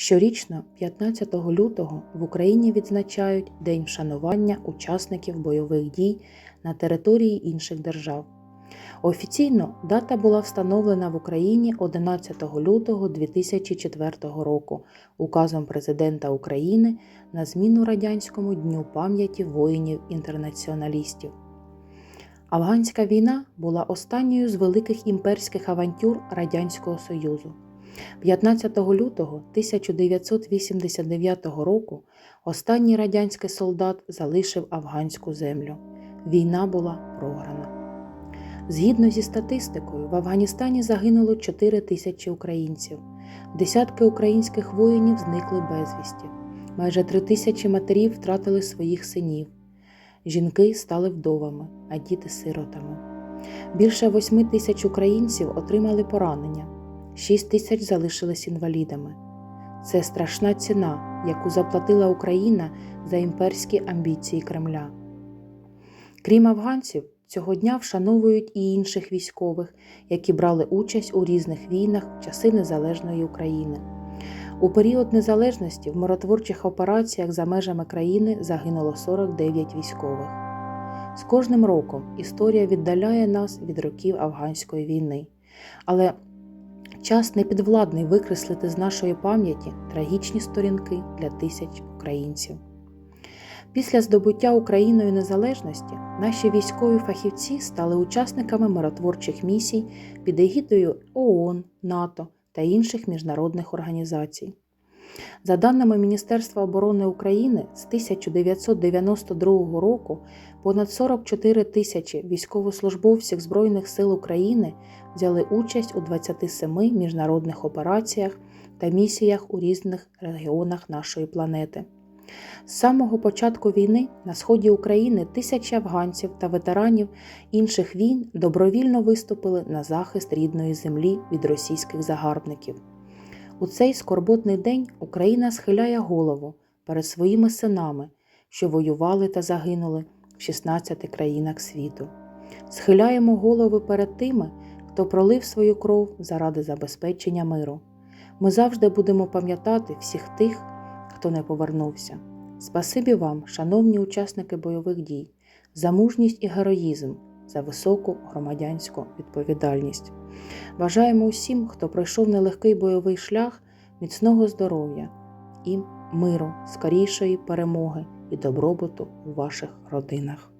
Щорічно, 15 лютого, в Україні відзначають День вшанування учасників бойових дій на території інших держав. Офіційно дата була встановлена в Україні 11 лютого 2004 року указом президента України на зміну радянському дню пам'яті воїнів-інтернаціоналістів. Афганська війна була останньою з великих імперських авантюр Радянського Союзу. 15 лютого 1989 року останній радянський солдат залишив афганську землю. Війна була програна. Згідно зі статистикою, в Афганістані загинуло 4 тисячі українців. Десятки українських воїнів зникли безвісті. Майже 3 тисячі матерів втратили своїх синів. Жінки стали вдовами, а діти сиротами. Більше 8 тисяч українців отримали поранення. 6 тисяч залишились інвалідами. Це страшна ціна, яку заплатила Україна за імперські амбіції Кремля. Крім афганців, цього дня вшановують і інших військових, які брали участь у різних війнах в часи Незалежної України. У період незалежності в миротворчих операціях за межами країни загинуло 49 військових. З кожним роком історія віддаляє нас від років афганської війни. Але Час непідвладний викреслити з нашої пам'яті трагічні сторінки для тисяч українців. Після здобуття Україною незалежності наші військові фахівці стали учасниками миротворчих місій під егідою ООН, НАТО та інших міжнародних організацій. За даними Міністерства оборони України, з 1992 року понад 44 тисячі військовослужбовців Збройних сил України взяли участь у 27 міжнародних операціях та місіях у різних регіонах нашої планети. З самого початку війни на сході України тисячі афганців та ветеранів інших війн добровільно виступили на захист рідної землі від російських загарбників. У цей скорботний день Україна схиляє голову перед своїми синами, що воювали та загинули в 16 країнах світу. Схиляємо голови перед тими, хто пролив свою кров заради забезпечення миру. Ми завжди будемо пам'ятати всіх тих, хто не повернувся. Спасибі вам, шановні учасники бойових дій, за мужність і героїзм, за високу громадянську відповідальність. Бажаємо усім, хто пройшов нелегкий бойовий шлях, міцного здоров'я і миру, скорішої перемоги і добробуту у ваших родинах.